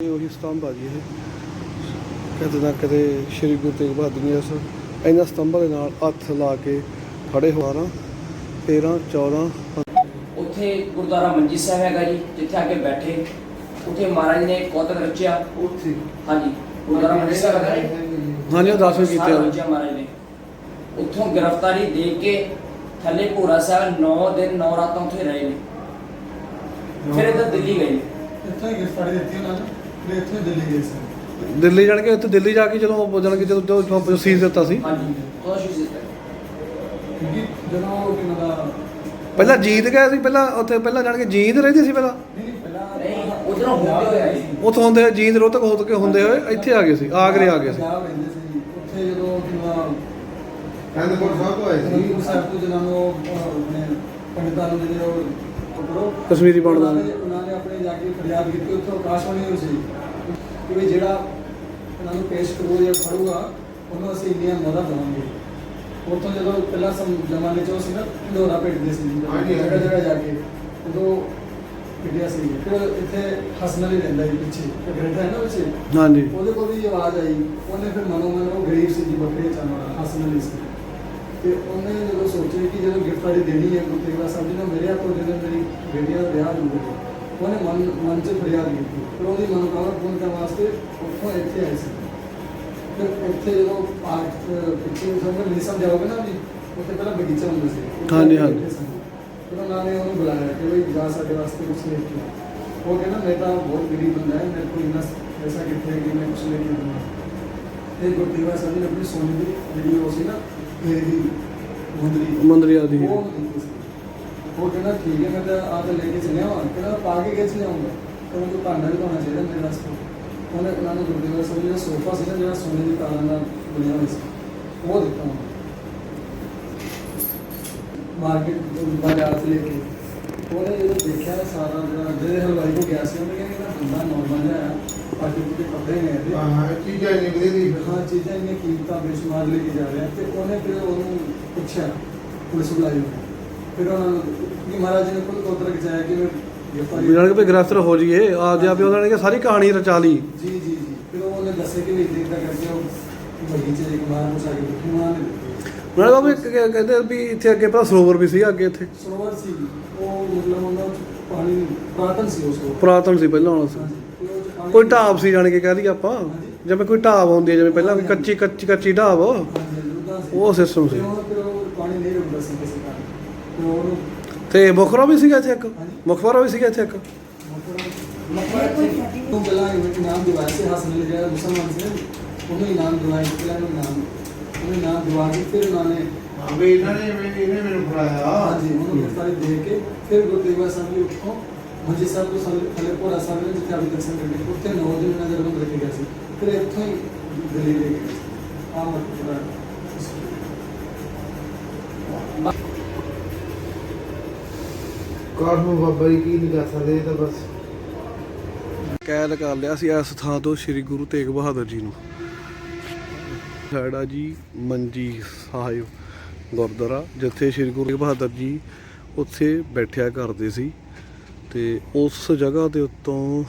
ਇਹ ਉਹੀ ਸਤੰਭ ਆ ਜੀ ਇਹ ਕਿਤੇ ਨਾ ਕਿਤੇ ਸ਼੍ਰੀ ਗੁਰੂ ਤੇਗ ਬਹਾਦਰ ਜੀ ਇਸ ਇਹਨਾਂ ਸਤੰਭਾਂ ਦੇ ਨਾਲ ਹੱਥ ਲਾ ਕੇ ਖੜੇ ਹੋ 12 13 14 ਉੱਥੇ ਗੁਰਦੁਆਰਾ ਮੰਜੀ ਸਾਹਿਬ ਹੈਗਾ ਜੀ ਜਿੱਥੇ ਆ ਕੇ ਬੈਠੇ। ਉੱਥੇ ਮਹਾਰਾਜ ਨੇ ਕੌਤਕ ਰਚਿਆ। ਉੱਥੇ? ਹਾਂਜੀ ਗੁਰਦੁਆਰਾ ਮੰਜੀ ਸਾਹਿਬ ਹੈਗਾ ਜੀ। ਹਾਂਜੀ ਉਹ ਦਰਸ਼ਨ ਕੀਤੇ ਆ। ਰਚਿਆ ਮਹਾਰਾਜ ਨੇ। ਉੱਥੋਂ ਗ੍ਰਿਫਤਾਰੀ ਦੇ ਕੇ ਥੱਲੇ ਭੋਰਾ ਸਾਹਿਬ 9 ਦਿਨ 9 ਰਾਤਾਂ ਉੱਥੇ ਰਹੇ ਨੇ। ਫਿਰ ਇੱਧਰ ਦਿੱਲੀ ਗਏ ਇੱਥੋਂ ਹੀ ਗ੍ਰਿਫਤਾਰੀ ਦਿੱਤੀ ਉਹਨਾਂ ਨੇ? ਫਿਰ ਇੱਥੋਂ ਹੀ ਦਿੱਲੀ ਗਏ ਸੀ। ਦਿੱਲੀ ਜਾਣ ਕੇ ਉੱਥੇ ਦਿੱਲੀ ਜਾ ਕੇ ਜਦੋਂ ਜਾਣ ਕੇ ਜਦੋਂ ਜਦੋਂ ਸੀਜ਼ ਦਿੱਤਾ ਸੀ। ਹਾਂਜੀ। ਤੋਂ ਸ਼ੁਰੂ ਕੀਤਾ ਕਿਉਂਕਿ ਜਦੋਂ ਉਹ ਕਿਨਾਂ ਦਾ ਪਹਿਲਾਂ ਜੀਤ ਗਏ ਸੀ ਪਹਿਲਾਂ ਉੱਥੇ ਪਹਿਲਾਂ ਜਾਣ ਕੇ ਜੀਤ ਰਹਿੰਦੀ ਸੀ ਪਹਿਲਾਂ? ਨਹੀਂ ਨਹੀਂ ਪਹਿਲਾਂ ਨਹੀਂ ਉਧਰੋਂ ਹੁੰਦੇ ਹੋਏ ਆਏ ਸੀ। ਉੱਥੋਂ ਹੁੰਦੇ ਜੀਤ ਰੋਤਕ ਹੋ ਕੇ ਹੁੰਦੇ ਹੋਏ ਇੱਥੇ ਆ ਗਏ ਸੀ ਆਗਰੇ ਆ ਗਏ ਸੀ। ਪੰਜਾਬ ਰਹਿੰਦੇ ਸੀ। ਉੱਥੇ ਜਦੋਂ ਕਿਨਾਂ ਅਨੰਦਪੁਰ ਸਾਹਿਬ ਤੋਂ ਆਏ ਸੀ। ਅਨੰਦਪੁਰ ਸਾਹਿਬ ਤੋਂ ਜਦੋਂ ਉਹ ਅਹ, ਆਪਣੇ ਪੰਡਿਤਾਂ ਨੂੰ ਜਿਹੜੇ ਉਹ ਕਸ਼ਮੀਰੀ ਉਹਨਾਂ ਨੂੰ। ਉਹਨਾਂ ਨੇ ਆਪਣੇ ਜਾ ਕੇ ਫਰਿਆਦ ਕੀਤੀ ਉੱਥੋਂ ਆਕਾਸ਼ਵਾਣੀ ਹੋਈ ਸੀ। ਕਿ ਵੀ ਜਿਹੜਾ ਉਹਨਾਂ ਨੂੰ ਪੇਸ਼ ਕਰੂਗਾ ਜਾਂ ਫੜੂਗਾ ਉਹਨੂੰ ਅਸੀਂ ਇੰਨੀਆਂ ਮਦਦ ਦੇਵਾਂਗੇ। ਉੱਥੋਂ ਜਦੋਂ ਪਹਿਲਾਂ ਸਮ ਜ਼ਮਾਨੇ ਚ ਉਹ ਸੀ ਨਾ ਢੋਰਾ ਭੇਜਦੇ ਸੀ। ਹਾਂਜੀ, ਜਗ੍ਹਾ ਹਾਂਜੀ। ਜਗ੍ਹਾ ਜਾ ਕੇ ਉਦੋਂ ਪਿੱਟਿਆ ਸੀ। ਫਿਰ ਇੱਥੇ ਹਸਨ ਅਲੀ ਰਹਿੰਦਾ ਸੀ ਪਿੱਛੇ ਇੱਕ ਰਹਿੰਦਾ ਹੈ ਨਾ ਪਿੱਛੇ? ਹਾਂਜੀ। ਉਹਦੇ ਕੋਲ ਵੀ ਆਵਾਜ਼ ਆਈ। ਉਹਨੇ ਫਿਰ ਮਨੋ ਮਨ ਉਹ ਗਰੀਬ ਸੀ ਜੀ ਬੱਕਰੇ ਚਾਹਣਾ ਹਸਨ ਅਲੀ ਸੀ। ਤੇ ਉਹਨੇ ਜਦੋਂ ਸੋਚਿਆ ਕਿ ਜਦੋਂ ਗਿਫਟਾਰੀ ਦੇਣੀ ਹੈ ਗੁਰੂ ਤੇਗ ਬਹਾਦਰ ਸਾਹਿਬ ਜੀ ਨੇ ਮੇਰੇ ਹੱਥੋਂ ਜਦੋਂ ਮੇਰੀ ਬੇਟੀਆਂ ਦਾ ਵਿਆਹ ਹੋਊਗਾ ਉਹਨੇ ਮਨ ਮਨ ਚ ਫਰਿਆਦ ਕੀਤੀ। ਫਿਰ ਉਹਦੀ ਮਨੋਕਾਮਨਾ ਪੂਰਨ ਕਰਨ ਵਾਸਤੇ ਉੱਥੋਂ ਇੱਥੇ ਆਏ ਸੀ। ਫਿਰ ਇੱਥੇ ਜਦੋਂ ਪਾਰਕ ਪਿੱਛੇ ਸਮਝ ਨਹੀਂ ਸਮਝਾਓਗੇ ਨਾ ਵੀ ਉੱਥੇ ਪਹਿਲਾਂ ਬਗੀਚਾ ਹੁੰਦਾ ਸੀ। ਹਾਂਜੀ, ਹਾਂਜੀ। ਫਿਰ ਉਹਨਾਂ ਨੇ ਉਹਨੂੰ ਬੁਲਾਇਆ ਕਿ ਵੀ ਜਾ ਸਾਡੇ ਵਾਸਤੇ ਕੁਛ ਲੈ ਕੇ। ਉਹ ਕਹਿੰਦਾ ਮੈਂ ਤਾਂ ਬਹੁਤ ਗਰੀਬ ਬੰਦਾ ਹੈ ਮੇਰੇ ਕੋਲ ਇੰਨਾ ਪੈਸਾ ਕਿੱਥੇ ਹੈ ਕਿ ਮੈਂ ਕੁਛ ਲੈ ਕੇ ਤੇ ਗੁਰਦੇਵਾ ਸਾਹਿਬ ਨੇ ਆਪਣੀ ਸੋਨੇ ਦੀ ਜਿਹੜੀ ਉਹ ਸੀ ਨਾ ਮੇਰੀ ਦੀ। ਉਹ ਕਹਿੰਦਾ ਠੀਕ ਹੈ, ਮੈਂ ਤਾਂ ਆ ਲੈ ਕੇ ਚਲਿਆ ਹਾਂ ਕਹਿੰਦਾ ਪਾ ਕੇ ਕਿਹ ਲਿਆਉਂਗਾ ਕਹਿੰਦਾ ਤੂੰ ਭਾਂਡਾ ਵੀ ਪਾਉਣਾ ਚਾਹੀਦਾ ਮੇਰੇ ਵਾਸਤੇ। ਉਹਨੇ ਉਹਨਾਂ ਨੂੰ ਗੁਰਦੇਵਾ ਸਾਹਿਬ ਜੀ ਦਾ ਸੋਫਾ ਸੀ ਨਾ, ਜਿਹੜਾ ਸੋਨੇ ਦੀ ਤਾਰਾਂ ਨਾਲ ਬਣਿਆ ਹੋਇਆ ਸੀ, ਉਹ ਦਿੱਤਾ ਉਹਨੂੰ। ਮਾਰਕੀਟ, ਬਾਜ਼ਾਰ ਤੋਂ ਲੈ ਕੇ। ਉਹਨੇ ਜਦੋਂ ਦੇਖਿਆ ਸਾਰਾ ਜਿਹੜਾ ਜਿਹੜੇ ਹਲਵਾਈ ਕੋ ਗਿਆ ਸੀ ਉਹਨੇ ਕਿਹਾ ਕਿ ਇਹਦਾ ਬੰਦਾ ਨੋਰਮਲ ਜਿਹਾ ਆ ਅੱਜ ਦੇ ਕੱਪੜੇ ਨੇ ਇਹਦੇ ਹਾਂ। ਇਹ ਚੀਜ਼ਾਂ ਨਹੀਂ। ਵਧੇਦੀ ਹਾਂ ਚੀਜ਼ਾਂ ਇੰਨੀਆਂ ਕੀਮਤਾਂ ਬੇਸ਼ੁਮਾਰ ਲੈ ਕੇ ਜਾ ਰਿਹਾ ਤੇ ਉਹਨੇ ਫਿਰ ਉਹਨੂੰ ਪੁੱਛਿਆ ਪੁਲਿਸ ਬੁਲਾਈ ਉਹਨੇ। ਫਿਰ ਉਹਨਾਂ ਨੂੰ ਕਿ ਮਹਾਰਾਜ ਨੇ ਖੁਦ ਕੋਤਰ ਕਿਹਾ ਕਿ ਮੈਂ ਗ੍ਰਿਫਤਾਰੀ ਜਾਣ ਕੇ ਵੀ ਗ੍ਰਿਫਤਾਰ ਹੋ ਜਾਈਏ ਆਪਦੇ ਆਪ ਹੀ ਉਹਨਾਂ ਨੇ ਸਾਰੀ ਕਹਾਣੀ ਰਚਾ ਲਈ। ਜੀ ਜੀ ਜੀ। ਫਿਰ ਉਹਨੇ ਦੱਸਿਆ ਕਿ ਵੀ ਇਦਾਂ ਕਰਕੇ ਉਹ ਬਗੀਚੇ ਦੇ ਕੁਮਾਰ ਨੂੰ ਸਾਗੇ ਦਿੱਤੀ ਉਹਨਾਂ ਨੇ। ਵੀ ਕ- ਕਹਿੰਦੇ ਵੀ ਇੱਥੇ ਅੱਗੇ ਪਹਿਲਾਂ ਸਰੋਵਰ ਵੀ ਸੀ ਅੱਗੇ ਇੱਥੇ। ਸਰੋਵਰ ਸੀ। ਉਹ ਮਤਲਬ ਪਾਣੀ ਪੁਰਾਤਨ ਸੀ ਉਹ ਸਰੋਵਰ ਪੁਰਾਤਨ ਸੀ ਪਹਿਲਾਂ ਵਾਲਾ ਸੀ। ਹਾਂਜੀ, ਤੇ ਉਹ 'ਚ ਪਾਣੀ- ਕੋਈ ਢਾਬ ਸੀ ਜਾਣ ਕੇ ਕਹਿ ਦਈਏ ਆਪਾਂ। ਜਿਵੇਂ ਕੋਈ ਢਾਬ ਹੁੰਦੀ ਹੈ ਜਿਵੇਂ ਪਹਿਲਾਂ ਕੋਈ ਕੱਚੀ ਕੱਚੀ ਕੱਚੀ ਢਾਬ। ਹਾਂਜੀ, ਉੱਦਾਂ ਸੀ। ਉਹ system ਸੀ। ਤੇ ਉਹ ਫਿਰ ਉਹ ਪਾਣੀ ਨਹੀਂ ਰੁਕਦਾ ਸੀ ਕਿਸੇ ਕਾਰਨ। ਤੇ ਉਹਨੂੰ ਤੇ ਮੁਖਰਾ ਵੀ ਸੀਗਾ ਇੱਥੇ ਇੱਕ? ਮੁਖਬਰਾ ਵੀ ਸੀਗਾ ਇੱਥੇ ਇੱਕ? ਤੋਂ ਪਹਿਲਾਂ ਇਹ ਇਨਾਮ ਦਿਵਾਇਆ ਸੀ ਹਸਨ ਜਿਹੜਾ ਮੁਸਲਮਾਨ ਸੀ ਉਹਨੂੰ ਇਨਾਮ ਦਿਵਾਇਆ ਉਹਨੂੰ ਇਨਾਮ ਉਹਨੂੰ ਇਨਾਮ ਦਿਵਾ ਕੇ ਫਿਰ ਉਹਨਾਂ ਨੇ ਹਾਂ ਵੀ ਇਹਨਾਂ ਨੇ ਮੈਨੂੰ- ਇਹਨੇ ਮੈਨੂੰ ਫੜਾਇਆ। ਹਾਂਜੀ ਉਹਨੂੰ ਗ੍ਰਿਫਤਾਰੀ ਦੇ ਕੇ ਫਿਰ ਗੁਰਦੇਵਾ ਸਾਹਿਬ ਜੀ ਉੱਥੋਂ ਮੰਜੀ ਸਾਹਿਬ ਤੋਂ ਥੱਲੇ ਥੱਲੇ ਭੋਰਾ ਸਾਹਿਬ ਨੇ ਜਿੱਥੇ ਆਪ ਦਰਸ਼ਨ ਕਰਕੇ ਉੱਥੇ ਨੌ ਦਿਨ ਨਜ਼ਰ ਬੰਦ ਰੱਖੇ ਗਏ ਸੀ। ਫਿਰ ਇੱਥੋਂ ਹੀ ਦਿੱਲੀ ਲੈ ਗਏ ਆ ਕਾਹ ਨੂੰ ਬਾਬਾ ਜੀ ਕੀ ਨਹੀਂ ਕਰ ਸਕਦੇ ਇਹ ਤਾਂ ਬਸ। ਕੈਦ ਕਰ ਲਿਆ ਸੀ ਇਸ ਥਾਂ ਤੋਂ ਸ੍ਰੀ ਗੁਰੂ ਤੇਗ ਬਹਾਦਰ ਜੀ ਨੂੰ। ਸਾਡਾ ਜੀ, ਮੰਜੀ ਸਾਹਿਬ ਗੁਰਦੁਆਰਾ, ਜਿੱਥੇ ਸ੍ਰੀ ਗੁਰੂ ਤੇਗ ਬਹਾਦਰ ਜੀ ਉੱਥੇ ਬੈਠਿਆ ਕਰਦੇ ਸੀ ਤੇ ਉਸ ਜਗ੍ਹਾ ਦੇ ਉੱਤੋਂ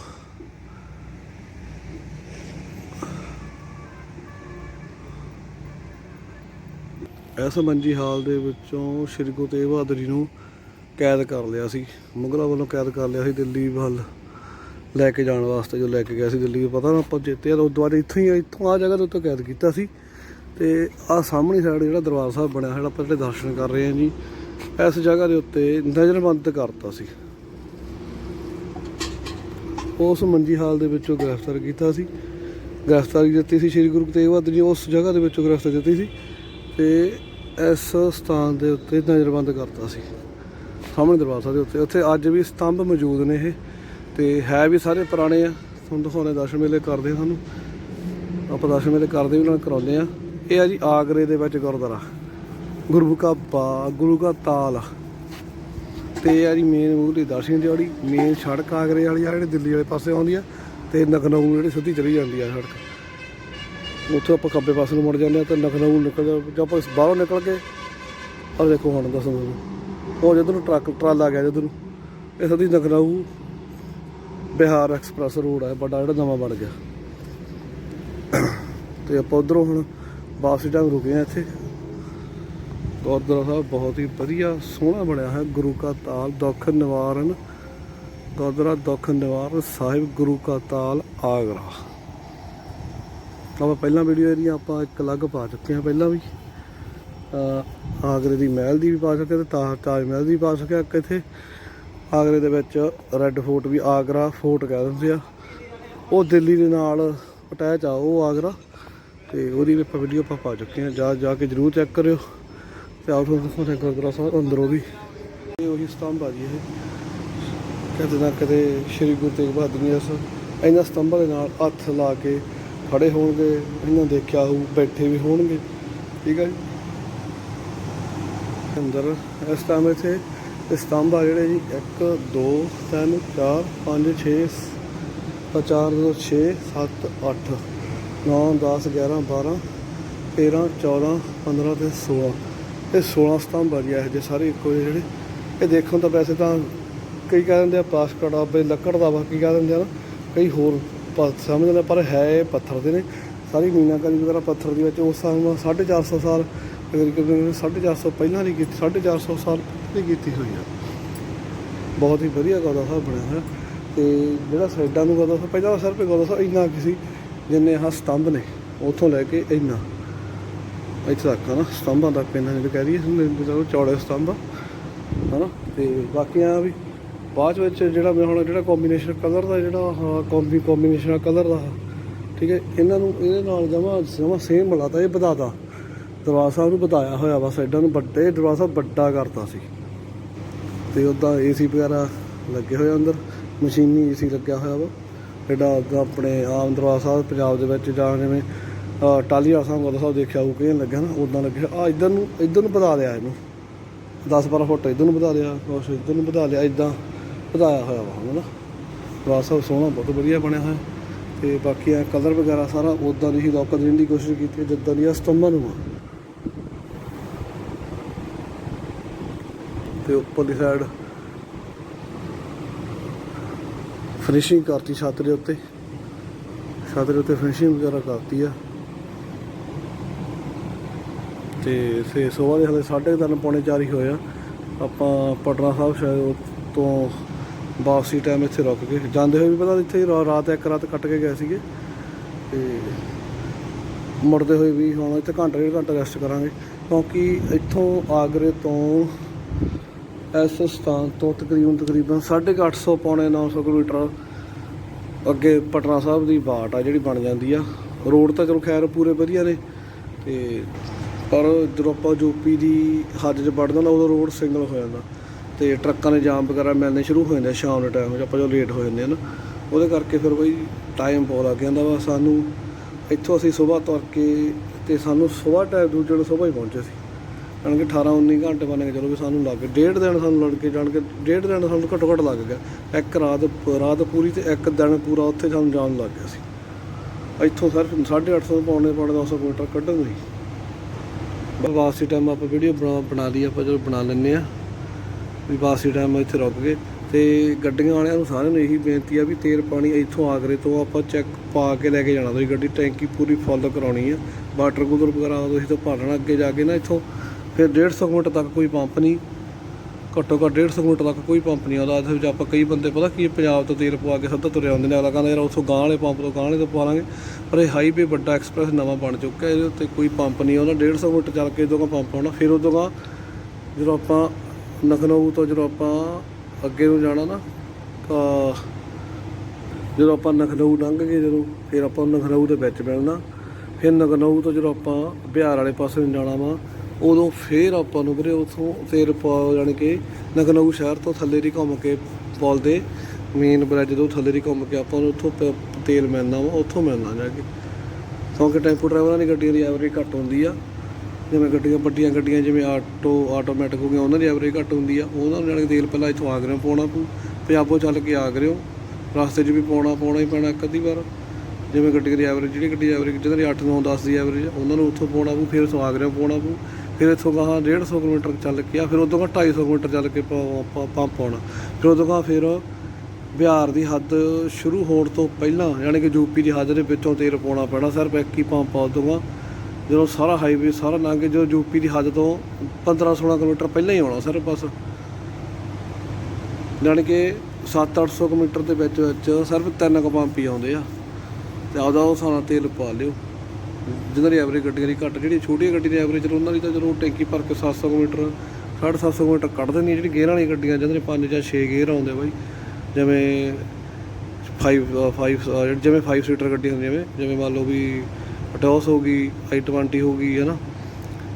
ਇਸ ਮੰਜੀ ਹਾਲ ਦੇ ਵਿੱਚੋਂ ਸ੍ਰੀ ਗੁਰੂ ਤੇਗ ਬਹਾਦਰ ਜੀ ਨੂੰ ਕੈਦ ਕਰ ਲਿਆ ਸੀ। ਮੁਗਲਾਂ ਵੱਲੋਂ ਕੈਦ ਕਰ ਲਿਆ ਸੀ ਦਿੱਲੀ ਵੱਲ ਲੈ ਕੇ ਜਾਣ ਵਾਸਤੇ, ਜੋ ਲੈ ਕੇ ਗਿਆ ਸੀ ਦਿੱਲੀ। ਪਤਾ ਨਾ ਆਪਾਂ ਜਿੱਤੇ ਉਹ ਦੁਆਰੇ ਇੱਥੋਂ ਹੀ ਇੱਥੋਂ ਆ ਜਗ੍ਹਾ ਦੇ ਉੱਤੇ ਕੈਦ ਕੀਤਾ ਸੀ। ਤੇ ਆ ਸਾਹਮਣੇ ਸਾਈਡ ਜਿਹੜਾ ਦਰਬਾਰ ਸਾਹਿਬ ਬਣਿਆ ਜਿਹੜਾ ਆਪਾਂ ਜਿਹੜੇ ਦਰਸ਼ਨ ਕਰ ਰਹੇ ਹਾਂ ਜੀ, ਇਸ ਜਗ੍ਹਾ ਦੇ ਉੱਤੇ ਨਜ਼ਰਬੰਦ ਕਰਤਾ ਸੀ। ਉਸ ਮੰਜੀ ਹਾਲ ਦੇ ਵਿੱਚੋਂ ਗ੍ਰਿਫਤਾਰ ਕੀਤਾ ਸੀ। ਗ੍ਰਿਫਤਾਰੀ ਦਿੱਤੀ ਸੀ ਸ੍ਰੀ ਗੁਰੂ ਤੇਗ ਬਹਾਦਰ ਜੀ, ਉਸ ਜਗ੍ਹਾ ਦੇ ਵਿੱਚੋਂ ਗ੍ਰਿਫਤਾਰ ਦਿੱਤੀ ਸੀ ਤੇ ਇਸ ਸਥਾਨ ਦੇ ਉੱਤੇ ਨਜ਼ਰਬੰਦ ਕਰਤਾ ਸੀ। ਸਾਹਮਣੇ ਦਰਬਾਰ ਸਾਹਿਬ ਦੇ ਉੱਤੇ। ਉੱਥੇ ਅੱਜ ਵੀ ਸਤੰਭ ਮੌਜੂਦ ਨੇ ਇਹ ਤੇ ਹੈ ਵੀ ਸਾਰੇ ਪੁਰਾਣੇ ਆ। ਤੁਹਾਨੂੰ ਦਿਖਾਉਣੇ ਦਰਸ਼ਨ ਮੇਲੇ ਕਰਦੇ ਸਾਨੂੰ ਆਪਾਂ ਦਰਸ਼ਨ ਮੇਲੇ ਕਰਦੇ ਵੀ ਉਹਨਾਂ ਨੂੰ ਕਰਾਉਂਦੇ ਆ ਇਹ ਆ ਜੀ ਆਗਰੇ ਦੇ ਵਿੱਚ ਗੁਰਦੁਆਰਾ। ਗੁਰੂ ਕਾ ਬਾ ਗੁਰੂ ਕਾ ਤਾਲ। ਤੇ ਇਹ ਆ ਜੀ ਮੇਨ ਉਹਦੀ ਦਰਸ਼ਨ ਦਿਹਾੜੀ ਮੇਨ ਸੜਕ ਆਗਰੇ ਵਾਲੀ ਆ, ਜਿਹੜੀ ਦਿੱਲੀ ਵਾਲੇ ਪਾਸੇ ਆਉਂਦੀ ਆ, ਤੇ ਲਖਨਊ ਜਿਹੜੀ ਸਿੱਧੀ ਚਲੀ ਜਾਂਦੀ ਆ ਸੜਕ। ਉੱਥੋਂ ਆਪਾਂ ਖੱਬੇ ਪਾਸੇ ਨੂੰ ਮੁੜ ਜਾਂਦੇ ਆ, ਤੇ ਲਖਨਊ ਨਿਕਲ ਜਾ ਜਾਂ ਆਪਾਂ ਬਾਹਰੋਂ ਨਿਕਲ ਕੇ ਆ ਦੇਖੋ ਹੁਣ ਦੱਸੋ ਤੁਹਾਨੂੰ ਉਹ ਜਦੋਂ ਨੂੰ ਟਰੱਕ, ਟਰਾਲਾ ਗਿਆ ਜਦੋਂ ਇਹ ਸਿੱਧੀ ਲਖਨਊ ਬਿਹਾਰ ਐਕਸਪ੍ਰੈਸ ਰੋਡ ਹੈ ਵੱਡਾ ਜਿਹੜਾ ਨਵਾਂ ਬਣ ਗਿਆ। ਤੇ ਆਪਾਂ ਉਧਰੋਂ ਹੁਣ ਵਾਪਸੀ ਟਾਈਮ ਰੁਕੇ ਆ ਇੱਥੇ। ਗੁਰਦੁਆਰਾ ਸਾਹਿਬ ਬਹੁਤ ਹੀ ਵਧੀਆ, ਸੋਹਣਾ ਬਣਿਆ ਹੈ ਗੁਰੂ ਕਾ ਤਾਲ, ਦੁੱਖ ਨਿਵਾਰਨ। ਗੁਰਦੁਆਰਾ ਦੁੱਖ ਨਿਵਾਰਨ ਸਾਹਿਬ ਗੁਰੂ ਕਾ ਤਾਲ ਆਗਰਾ। ਆਪਾਂ ਪਹਿਲਾਂ ਵੀਡੀਓ ਇਹਦੀ ਆਪਾਂ ਇੱਕ ਅਲੱਗ ਪਾ ਚੁੱਕੇ ਹਾਂ ਪਹਿਲਾਂ ਵੀ। ਆਗਰੇ ਦੀ ਮਹਿਲ ਦੀ ਵੀ ਪਾ ਚੁੱਕੇ ਤੇ ਤਾਜ ਤਾਜ ਮਹਿਲ ਦੀ ਵੀ ਪਾ ਚੁੱਕੇ ਇੱਕ ਇੱਥੇ। ਆਗਰੇ ਦੇ ਵਿੱਚ ਰੈੱਡ ਫੋਰਟ ਵੀ ਆਗਰਾ ਫੋਰਟ ਕਹਿ ਦਿੰਦੇ ਆ। ਉਹ ਦਿੱਲੀ ਦੇ ਨਾਲ ਅਟੈਚ ਆ, ਉਹ ਆਗਰਾ। ਤੇ ਉਹਦੀ ਵੀ ਆਪਾਂ ਵੀਡੀਓ ਆਪਾਂ ਪਾ ਚੁੱਕੇ ਹਾਂ। ਜਾ ਜਾ ਕੇ ਜਰੂਰ ਚੈੱਕ ਕਰਿਓ। ਤੇ ਆਓ ਤੁਹਾਨੂੰ ਦਿਖਾਉਂਦੇ ਗੁਰਦੁਆਰਾ ਸਾਹਿਬ ਅੰਦਰੋਂ ਵੀ। ਇਹ ਉਹੀ ਸਤੰਭ ਆ ਜੀ ਇਹ। ਕਦੇ ਨਾ ਕਦੇ ਸ਼੍ਰੀ ਗੁਰੂ ਤੇਗ ਬਹਾਦਰ ਜੀ ਇਸ ਇਹਨਾਂ ਸਤੰਭਾਂ ਦੇ ਨਾਲ ਹੱਥ ਲਾ ਕੇ ਖੜੇ ਹੋਣਗੇ। ਇਹਨਾਂ ਦੇਖਿਆ ਹੋਊ, ਬੈਠੇ ਵੀ ਹੋਣਗੇ। ਠੀਕ ਹੈ ਜੀ? ਅੰਦਰ, ਇਸ ਟਾਈਮ ਇੱਥੇ ਸਤੰਭ ਆ ਜਿਹੜੇ ਜੀ। 1 2 3 4 5 6 4 2 6 7 8 9 10 11 12 13 14 15 ਤੇ 16 ਇਹ 16 ਸਤੰਭ ਆ ਜੀ ਇਹ ਜਿਹੇ ਸਾਰੇ ਇੱਕੋ ਜਿਹੇ ਜਿਹੜੇ। ਇਹ ਦੇਖਣ ਤਾਂ ਵੈਸੇ ਤਾਂ ਕਈ ਕਹਿ ਦਿੰਦੇ ਆ ਪਲਾਸਟਿਕ ਦਾ ਬਈ ਲੱਕੜ ਦਾ ਵਾ ਕੀ ਕਹਿ ਦਿੰਦੇ ਆ ਨਾ, ਕਈ ਹੋਰ ਪ- ਸਮਝਦੇ ਨੇ ਪਰ ਹੈ ਇਹ ਪੱਥਰ ਦੇ ਨੇ। ਸਾਰੀ ਮੀਨਾਕਾਰੀ ਵਗੈਰਾ ਪੱਥਰ ਦੀ ਵਿੱਚ, ਉਸ ਸਾਲ 450 ਸਾਲ ਤਕਰੀਬਨ 450 ਪਹਿਲਾਂ ਦੀ ਕੀਤੀ 450 ਸਾਲ ਦੀ ਕੀਤੀ ਹੋਈ ਆ। ਬਹੁਤ ਹੀ ਵਧੀਆ ਗੌਦਾ ਸਾਹਿਬ ਬਣਿਆ ਹੋਇਆ। ਤੇ ਜਿਹੜਾ ਸਾਈਡਾਂ ਨੂੰ ਗੋਦਾ ਸਾਹਿਬ ਪਹਿਲਾਂ ਤਾਂ ਸਿਰਫ ਗੋਦਾ ਸਾਹਿਬ ਇੰਨਾ ਕੁ ਸੀ ਜਿੰਨੇ ਆਹ ਸਤੰਭ ਨੇ ਉੱਥੋਂ ਲੈ ਕੇ ਇੰਨਾ। ਇੱਥੇ ਤੱਕ ਨਾ ਸਤੰਭਾਂ ਤੱਕ ਇਹਨਾਂ ਜਿਹੜੇ ਕਹਿ ਰਹੀ ਚੌੜੇ ਸਤੰਭ ਆ, ਹਨਾ? ਤੇ ਬਾਕੀ ਆ ਵੀ ਬਾਅਦ ਵਿੱਚ ਜਿਹੜਾ ਮੈਂ ਹੁਣ ਜਿਹੜਾ ਕੰਬੀਨੇਸ਼ਨ ਕਲਰ ਦਾ ਜਿਹੜਾ ਕੰਬੀ ਕੰਬੀਨੇਸ਼ਨ ਕਲਰ ਦਾ ਠੀਕ ਹੈ ਇਹਨਾਂ ਨੂੰ ਇਹਦੇ ਨਾਲ ਜਮਾ ਜਮਾ ਸੇਮ ਮਿਲਾਤਾ ਇਹ ਵਧਾਤਾ ਦਰਬਾਰ ਸਾਹਿਬ ਨੂੰ ਵਧਾਇਆ ਹੋਇਆ ਵਾ ਸਾਈਡਾਂ ਨੂੰ ਵੱਡੇ ਦਰਬਾਰ ਸਾਹਿਬ ਵੱਡਾ ਕਰਤਾ ਸੀ। ਤੇ ਉੱਦਾਂ ਏਸੀ ਵਗੈਰਾ ਲੱਗੇ ਹੋਏ ਆ ਅੰਦਰ ਮਸ਼ੀਨੀ ਏਸੀ ਲੱਗਿਆ ਹੋਇਆ ਵਾ। ਜਿਹੜਾ ਉੱਦਾਂ ਆਪਣੇ ਆਮ ਦਰਬਾਰ ਸਾਹਿਬ, ਪੰਜਾਬ ਦੇ ਵਿੱਚ ਜਾਂ ਜਿਵੇਂ, ਅਹ, ਟਾਹਲੀ ਵਾਲਾ ਸਾਹਿਬ ਗੁਰਦੁਆਰਾ ਸਾਹਿਬ ਦੇਖਿਆ ਉਹ ਕਿਹਨ ਲੱਗਿਆ ਨਾ ਉਦਾਂ ਲੱਗਿਆ। ਆ ਇਧਰ ਨੂੰ ਇਧਰ ਨੂੰ ਵਧਾ ਲਿਆ ਇਹਨੂੰ। 10 12 ਫੁੱਟ ਇਧਰ ਨੂੰ ਵਧਾ ਲਿਆ, ਕੁਛ ਇਧਰ ਨੂੰ ਵਧਾ ਲਿਆ ਇਦਾਂ ਵਧਾਇਆ ਹੋਇਆ ਵਾ, ਹਨਾ। ਦਰਬਾਰ ਸਾਹਿਬ ਸੋਹਣਾ, ਬਹੁਤ ਵਧੀਆ ਬਣਿਆ ਹੋਇਆ। ਤੇ ਬਾਕੀ ਆ ਕਲਰ ਵਗੈਰਾ ਸਾਰਾ ਉਦਾਂ ਦੀ ਹੀ ਲੋਕ ਦੇਣ ਦੀ ਕੋਸ਼ਿਸ਼ ਕੀਤੀ, ਜਿੱਦਾਂ ਦੀ ਆ ਸਤੰਭਾਂ ਨੂੰ ਆ। ਤੇ ਉੱਪਰਲੀ ਸਾਈਡ ਫਿਨਿਸ਼ਿੰਗ ਕਰਤੀ ਛੱਤ ਦੇ ਉੱਤੇ। ਛੱਤ ਦੇ ਉੱਤੇ ਫਿਨਿਸ਼ਿੰਗ ਵਗੈਰਾ ਕਰਤੀ ਆ। ਤੇ ਸੇ ਸੋਵਾ ਦੇ ਹਲੇ 3:30 ਪੌਣੇ 4 ਹੀ ਹੋਇਆ ਆਪਾਂ ਪਟਨਾ ਸਾਹਿਬ ਸ਼ਾਇਦ ਤੋਂ ਵਾਪਸੀ ਟਾਈਮ ਇੱਥੇ ਰੁਕ ਕੇ ਜਾਂਦੇ ਹੋਏ ਵੀ ਪਤਾ ਇੱਥੇ ਰਾਤ ਇੱਕ ਰਾਤ ਕੱਟ ਕੇ ਗਏ ਸੀਗੇ। ਤੇ ਮੁੜਦੇ ਹੋਏ ਵੀ ਹੁਣ ਇੱਥੇ ਘੰਟਾ ਡੇਢ ਘੰਟਾ ਰੈਸਟ ਕਰਾਂਗੇ। ਕਿਉਂਕਿ ਇੱਥੋਂ ਆਗਰੇ ਤੋਂ ਇਸ ਸਥਾਨ ਤੋਂ ਤਕਰੀਬਨ ਤਕਰੀਬਨ 850 ਪੌਣੇ 900 ਕਿਲੋਮੀਟਰ ਅੱਗੇ ਪਟਨਾ ਸਾਹਿਬ ਦੀ ਬਾਟ ਆ ਜਿਹੜੀ ਬਣ ਜਾਂਦੀ ਆ। ਰੋਡ ਤਾਂ ਚਲੋ ਖੈਰ ਪੂਰੇ ਵਧੀਆ ਨੇ ਤੇ ਪਰ ਜਦੋਂ ਆਪਾਂ ਯੂਪੀ ਦੀ ਹੱਦ 'ਚ ਵੜਦੇ ਨਾ, ਉਦੋਂ ਰੋਡ ਸਿੰਗਲ ਹੋ ਜਾਂਦਾ ਤੇ ਟਰੱਕਾਂ ਦੇ ਜਾਮ ਵਗੈਰਾ ਮਿਲਣੇ ਸ਼ੁਰੂ ਹੋ ਜਾਂਦੇ ਸ਼ਾਮ ਦੇ ਟਾਈਮ 'ਚ, ਆਪਾਂ ਜਦੋਂ ਲੇਟ ਹੋ ਜਾਂਦੇ ਆ ਨਾ, ਉਹਦੇ ਕਰਕੇ ਫਿਰ ਬਈ ਟਾਈਮ ਬਹੁਤ ਲੱਗ ਜਾਂਦਾ ਵਾ। ਸਾਨੂੰ ਇੱਥੋਂ ਅਸੀਂ ਸਵੇਰ ਤੁਰ ਕੇ ਤੇ ਸਾਨੂੰ ਸਵੇਰ ਟਾਈਮ ਦੂਜੇ ਨੂੰ ਸਵੇਰ ਹੀ ਪਹੁੰਚੇ ਸੀ। ਜਾਣੀ ਕਿ 18 19 ਘੰਟੇ ਮੰਨ ਕੇ ਚਲੋ ਵੀ ਸਾਨੂੰ ਲੱਗ ਗਏ। ਡੇਢ ਦਿਨ ਸਾਨੂੰ ਲੜ ਕੇ ਜਾਣ ਕੇ, ਡੇਢ ਦਿਨ ਸਾਨੂੰ ਘੱਟੋ ਘੱਟ ਲੱਗ ਗਿਆ। ਇੱਕ ਰਾਤ ਰਾਤ ਪੂਰੀ ਤੇ ਇੱਕ ਦਿਨ ਪੂਰਾ ਉੱਥੇ ਸਾਨੂੰ ਜਾਣ ਲੱਗ ਗਿਆ ਸੀ। ਇੱਥੋਂ ਸਿਰਫ 850 ਪੌਣੇ ਪੌਣੇ 900 ਕਿਲੋਮੀਟਰ ਕੱਢਣ ਨੂੰ ਹੀ ਵਾਪਸੀ ਟਾਈਮ ਆਪਾਂ ਵੀਡੀਓ ਬਣਾ ਬਣਾ ਲਈ, ਆਪਾਂ ਜਦੋਂ ਬਣਾ ਲੈਂਦੇ ਆ ਵੀ ਵਾਸੀ ਟਾਈਮ ਇੱਥੇ ਰੁਕ ਗਏ। ਤੇ ਗੱਡੀਆਂ ਵਾਲਿਆਂ ਨੂੰ ਸਾਰਿਆਂ ਨੂੰ ਇਹੀ ਬੇਨਤੀ ਆ ਵੀ ਤੇਲ ਪਾਣੀ ਇੱਥੋਂ ਆਗਰੇ ਤੋਂ ਆਪਾਂ ਚੈੱਕ ਪਾ ਕੇ ਲੈ ਕੇ ਜਾਣਾ। ਤੁਸੀਂ ਗੱਡੀ ਟੈਂਕੀ ਪੂਰੀ ਫੁੱਲ ਕਰਾਉਣੀ ਆ। ਵਾਟਰ ਕੂਲਰ ਵਗੈਰਾ ਤੁਸੀਂ ਤੋਂ ਭਰਨਾ ਅੱਗੇ ਜਾ ਕੇ ਨਾ ਇੱਥੋਂ ਫਿਰ 150 ਮਿੰਟ ਤੱਕ ਕੋਈ ਪੰਪ ਨਹੀਂ, ਘੱਟੋ ਘੱਟ 150 ਮਿੰਟ ਤੱਕ ਕੋਈ ਪੰਪ ਨਹੀਂ ਆਉਂਦਾ। ਇਹਦੇ ਵਿੱਚ ਆਪਾਂ ਕਈ ਬੰਦੇ, ਪਤਾ ਕੀ ਪੰਜਾਬ ਤੋਂ ਤੇਲ ਪਵਾ ਕੇ ਸਿੱਧਾ ਤੁਰੇ ਆਉਂਦੇ ਨੇ। ਅਗਲਾ ਕਹਿੰਦਾ, ਯਾਰ ਉੱਥੋਂ ਗਾਂ ਵਾਲੇ ਪੰਪ ਤੋਂ ਗਾਂ ਵਾਲੇ ਤੋਂ ਪਵਾ ਲਾਂਗੇ। ਪਰ ਇਹ ਹਾਈਵੇ ਵੱਡਾ ਐਕਸਪ੍ਰੈਸ ਨਵਾਂ ਬਣ ਚੁੱਕਾ ਇਹਦੇ ਉੱਤੇ ਕੋਈ ਪੰਪ ਨਹੀਂ ਆਉਂਦਾ। 150 ਮਿੰਟ ਚੱਲ ਕੇ ਜਦੋਂ ਪੰਪ ਆਉਣਾ। ਫਿਰ ਉਦੋਂ ਜਦੋਂ ਆਪਾਂ ਲਖਨਊ ਤੋਂ ਜਦੋਂ ਆਪਾਂ ਅੱਗੇ ਨੂੰ ਜਾਣਾ ਨਾ ਅਹ ਜਦੋਂ ਆਪਾਂ ਲਖਨਊ ਲੰਘ ਗਏ ਜਦੋਂ, ਫਿਰ ਆਪਾਂ ਲਖਨਊ ਦੇ ਵਿੱਚ ਮਿਲਣਾ। ਫਿਰ ਲਖਨਊ ਤੋਂ ਜਦੋਂ ਆਪਾਂ ਬਿਹਾਰ ਵਾਲੇ ਪਾਸੇ ਨੂੰ ਜਾਣਾ ਵਾ ਉਦੋਂ ਫਿਰ ਆਪਾਂ ਨੂੰ ਵੀਰੇ ਉਥੋਂ ਤੇਲ ਪਾ ਜਾਣੀ ਕਿ ਲਖਨਊ ਸ਼ਹਿਰ ਤੋਂ ਥੱਲੇ ਦੀ ਘੁੰਮ ਕੇ ਪੁਲ ਦੇ ਮੇਨ ਬ੍ਰਿਜ ਤੋਂ ਥੱਲੇ ਦੀ ਘੁੰਮ ਕੇ ਆਪਾਂ ਨੂੰ ਉੱਥੋਂ ਪ- ਤੇਲ ਮਿਲਣਾ ਵਾ, ਉੱਥੋਂ ਮਿਲਣਾ ਜਾ ਕੇ। ਕਿਉਂਕਿ ਟੈਂਪੂ ਡਰਾਈਵਰਾਂ ਦੀ ਗੱਡੀਆਂ ਦੀ ਐਵਰੇਜ ਘੱਟ ਹੁੰਦੀ ਆ। ਜਿਵੇਂ ਗੱਡੀਆਂ ਵੱਡੀਆਂ ਗੱਡੀਆਂ, ਜਿਵੇਂ ਆਟੋ ਆਟੋਮੈਟਿਕ ਹੋ ਗਈਆਂ, ਉਹਨਾਂ ਦੀ ਐਵਰੇਜ ਘੱਟ ਹੁੰਦੀ ਆ। ਉਹਨਾਂ ਨੂੰ ਜਾਣੀ ਕਿ ਤੇਲ ਪਹਿਲਾਂ ਇੱਥੋਂ ਆਗਰੇ ਪਾਉਣਾ ਪਊ। ਪੰਜਾਬੋਂ ਚੱਲ ਕੇ ਆਗਰਿਓ ਰਸਤੇ 'ਚ ਵੀ ਪਾਉਣਾ ਪਾਉਣਾ ਹੀ ਪੈਣਾ ਇੱਕ ਅੱਧੀ ਵਾਰ। ਜਿਵੇਂ ਗੱਡੀ ਦੀ ਐਵਰੇਜ ਜਿਹੜੀ ਗੱਡੀ ਐਵਰੇਜ ਜਿਹਨਾਂ ਦੀ 8 9 10 ਦੀ ਐਵਰੇਜ ਉਹਨਾਂ ਨੂੰ ਉੱਥੋਂ ਪਾਉਣਾ ਪਊ, ਫਿਰ ਇੱਥੋਂ ਆਗਰੇ ਪਾਉਣਾ ਪਊ। ਫਿਰ ਇੱਥੋਂ ਗਾਹਾਂ 150 ਕਿਲੋਮੀਟਰ ਚੱਲ ਕੇ ਆ, ਫਿਰ ਉਦੋਂ ਗਾਹਾਂ 250 ਕਿਲੋਮੀਟਰ ਚੱਲ ਕੇ ਪੰਪ ਆਉਣਾ। ਫਿਰ ਉਦੋਂ ਗਾਹਾਂ ਫਿਰ ਬਿਹਾਰ ਦੀ ਹੱਦ ਸ਼ੁਰੂ ਹੋਣ ਤੋਂ ਪਹਿਲਾਂ, ਯਾਨੀ ਕਿ ਯੂਪੀ ਦੀ ਹੱਦ ਦੇ ਵਿੱਚੋਂ ਤੇਲ ਪਾਉਣਾ ਪੈਣਾ ਸਿਰਫ ਇੱਕ ਹੀ ਪੰਪ ਆ ਦੂੰਗਾ ਜਦੋਂ ਸਾਰਾ ਹਾਈਵੇ ਸਾਰਾ ਲੰਘ ਕੇ ਜਦੋਂ ਯੂਪੀ ਦੀ ਹੱਦ ਤੋਂ 15 16 ਕਿਲੋਮੀਟਰ ਪਹਿਲਾਂ ਹੀ ਆਉਣਾ ਸਰ ਬਸ। ਯਾਨੀ ਕਿ 7-800 ਕਿਲੋਮੀਟਰ ਦੇ ਵਿੱਚ ਵਿੱਚ ਸਿਰਫ ਤਿੰਨ ਕੁ ਪੰਪ ਹੀ ਆਉਂਦੇ ਆ। ਤੇ ਆਪਦਾ ਉਹ ਸਾਰਾ ਤੇਲ ਪਾ ਲਿਓ। ਜਿਹਨਾਂ ਦੀ ਐਵਰੇਜ ਗੱਡੀਆਂ ਦੀ ਘੱਟ ਜਿਹੜੀ ਛੋਟੀਆਂ ਗੱਡੀ ਦੀ ਐਵਰੇਜ ਚਲੋ ਉਹਨਾਂ ਦੀ ਤਾਂ ਚਲੋ ਟੈਂਕੀ ਭਰ ਕੇ 700 ਕਿਲੋਮੀਟਰ 750 ਕਿਲੋਮੀਟਰ ਕੱਢ ਦਿੰਦੀ ਜਿਹੜੀ ਗੇਅਰ ਵਾਲੀਆਂ ਗੱਡੀਆਂ, ਜਿਹਨਾਂ ਦੇ 5 ਜਾਂ 6 ਗੇਅਰ ਆਉਂਦੇ ਬਾਈ। ਜਿਵੇਂ 5 5 ਜਿਵੇਂ 5 ਸੀਟਰ ਗੱਡੀ ਹੁੰਦੀ ਜਿਵੇਂ ਜਿਵੇਂ ਮੰਨ ਲਓ ਵੀ ਅਟੋਸ ਹੋ ਗਈ i20 ਹੋ ਗਈ ਹੈ ਨਾ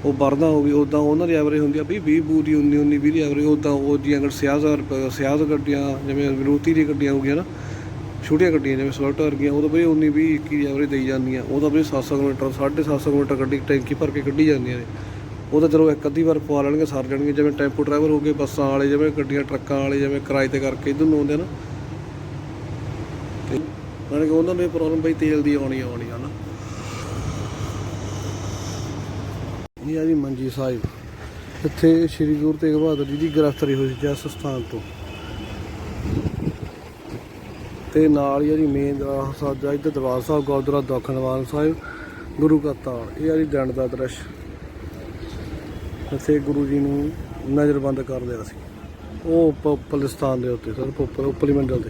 ਉਹ ਵਰਨਾ ਹੋ ਗਈ ਉਦਾਂ ਉਹਨਾਂ ਦੀ ਐਵਰੇਜ ਹੁੰਦੀ ਆ ਵੀ 20 ਬੂ ਦੀ 19 19 20 ਦੀ ਐਵਰੇਜ ਉਦਾਂ ਉਹ ਜੀਆਂ ਅਗਰ 6000 ਸਿਆਜ਼ ਗੱਡੀਆਂ, ਜਿਵੇਂ ਵਿਰੋਤੀ ਦੀ ਗੱਡੀਆਂ ਹੋ ਗਈਆਂ ਨਾ ਛੋਟੀਆਂ ਗੱਡੀਆਂ ਜਿਵੇਂ ਸਵਿਫਟ ਵਰਗੀਆਂ, ਉਹ ਤਾਂ ਬਈ 19 20 21 ਦੀ ਐਵਰੇਜ ਦੇਈ ਜਾਂਦੀਆਂ। ਉਹ ਤਾਂ ਬਈ 700 ਕਿਲੋਮੀਟਰ 750 ਕਿਲੋਮੀਟਰ ਗੱਡੀ, ਟੈਂਕੀ ਭਰ ਕੇ ਕੱਢੀ ਜਾਂਦੀਆਂ ਨੇ। ਉਹ ਤਾਂ ਚਲੋ ਇੱਕ ਅੱਧੀ ਵਾਰ ਪਵਾ ਲੈਣਗੇ, ਸਰ ਜਾਣਗੇ, ਜਿਵੇਂ ਟੈਂਪੂ ਡਰਾਈਵਰ ਹੋ ਗਏ, ਬੱਸਾਂ ਵਾਲੇ, ਜਿਵੇਂ ਗੱਡੀਆਂ ਟਰੱਕਾਂ ਵਾਲੇ, ਜਿਵੇਂ ਕਿਰਾਏ ਤੇ ਕਰਕੇ ਇਧਰ ਨੂੰ ਆਉਂਦੇ ਨਾ। ਤੇ ਯਾਨੀ ਕਿ ਉਹਨਾਂ ਨੂੰ ਇਹ ਪ੍ਰੋਬਲਮ ਬਈ ਤੇਲ ਦੀ ਆਉਣੀ ਆਉਣੀ ਆ ਨਾ। ਇਹ ਆ ਜੀ ਮੰਜੀ ਸਾਹਿਬ। ਇੱਥੇ ਸ੍ਰੀ ਗੁਰੂ ਤੇਗ ਬਹਾਦਰ ਜੀ ਦੀ ਗ੍ਰਿਫਤਾਰੀ ਹੋਈ ਸੀ ਜਿਸ ਸਥਾਨ ਤੋਂ। ਤੇ ਨਾਲ ਹੀ ਆ ਜੀ ਮੇਨ ਸਾਜਾ ਇੱਧਰ ਦਰਬਾਰ ਸਾਹਿਬ ਗੁਰਦੁਆਰਾ ਦਖਣਵਾਨ ਸਾਹਿਬ, ਗੁਰੂ ਕਾ ਤਾਲ। ਇਹ ਆ ਜੀ ਦਿਨ ਦਾ ਦ੍ਰਿਸ਼। ਇੱਥੇ ਗੁਰੂ ਜੀ ਨੂੰ ਨਜ਼ਰਬੰਦ ਕਰ ਲਿਆ ਸੀ। ਉਹ ਉੱਪ- ਉੱਪਰਲੇ ਸਥਾਨ ਦੇ ਉੱਤੇ, ਸਰ ਉੱਪਰ ਉੱਪਰਲੀ ਮੰਡਲ ਤੇ।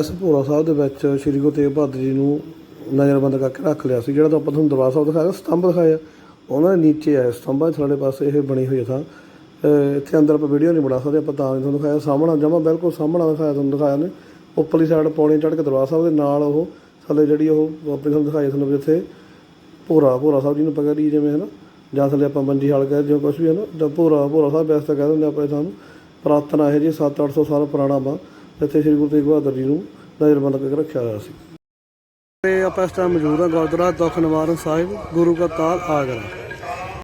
ਇਸ ਭੋਰਾ ਸਾਹਿਬ ਦੇ ਵਿੱਚ ਸ੍ਰੀ ਗੁਰੂ ਤੇਗ ਬਹਾਦਰ ਜੀ ਨੂੰ ਨਜ਼ਰਬੰਦ ਕਰਕੇ ਰੱਖ ਲਿਆ ਸੀ, ਜਿਹੜਾ ਤਾਂ ਆਪਾਂ ਤੁਹਾਨੂੰ ਦਰਬਾਰ ਸਾਹਿਬ ਦਿਖਾਇਆ, ਸਤੰਭ ਦਿਖਾਇਆ। ਉਹਨਾਂ ਦੇ ਨੀਚੇ ਹੈ, ਸਤੰਭਾਂ ਦੇ ਥੱਲੇ ਪਾਸੇ ਇਹ ਬਣੀ ਹੋਈ ਥਾਂ। ਇੱਥੇ ਅੰਦਰ ਆਪਾਂ ਵੀਡੀਓ ਨਹੀਂ ਬਣਾ ਸਕਦੇ, ਆਪਾਂ ਤਾਂ ਨਹੀਂ ਤੁਹਾਨੂੰ ਦਿਖਾਇਆ। ਸਾਹਮਣਾ ਜਮਾ ਬਿਲਕੁਲ ਸਾਹਮਣਾ ਦਿਖਾਇਆ, ਤੁਹਾਨੂੰ ਦਿਖਾਇਆ ਨੇ। ਉੱਪਰਲੀ ਸਾਈਡ ਪੌੜੀ ਚੜ੍ਹ ਕੇ ਦਰਬਾਰ ਸਾਹਿਬ ਦੇ ਨਾਲ ਉਹ ਥੱਲੇ ਜਿਹੜੀ ਉਹ ਆਪਣੇ ਤੁਹਾਨੂੰ ਦਿਖਾਈ ਤੁਹਾਨੂੰ ਜਿੱਥੇ ਇੱਥੇ ਭੋਰਾ ਭੋਰਾ ਸਾਹਿਬ ਜੀ ਨੂੰ ਪਕੜ ਪਕੜੀ ਜਿਵੇਂ, ਹੈ ਨਾ? ਜਾਂ ਥੱਲੇ ਆਪਾਂ ਮੰਜੀ ਹਾਲ ਕਹਿ ਜਿਵੇਂ ਕੁਝ ਵੀ, ਹੈ ਨਾ? ਜਾਂ ਭੋਰਾ ਭੋਰਾ ਸਾਹਿਬ ਵੈਸੇ ਤਾਂ ਕਹਿ ਦਿੰਦੇ ਆਪਾਂ ਸਾਨੂੰ। ਪੁਰਾਤਨ ਇਹ ਜੀ 7-800 ਸਾਲ ਪੁਰਾਣਾ ਵਾ ਇੱਥੇ ਸ੍ਰੀ ਗੁਰੂ ਤੇਗ ਬਹਾਦਰ ਜੀ ਨੂੰ ਨਜ਼ਰਬੰਦ ਕਰਕੇ ਰੱਖਿਆ ਹੋਇਆ ਸੀ। ਤੇ ਆਪਾਂ ਇਸ ਟਾਈਮ ਮੌਜੂਦ ਹਾਂ ਗੁਰਦੁਆਰਾ ਦੁੱਖ ਨਿਵਾਰਨ ਸਾਹਿਬ ਗੁਰੂ ਕਾ ਤਾਲ ਆਗਰਾ।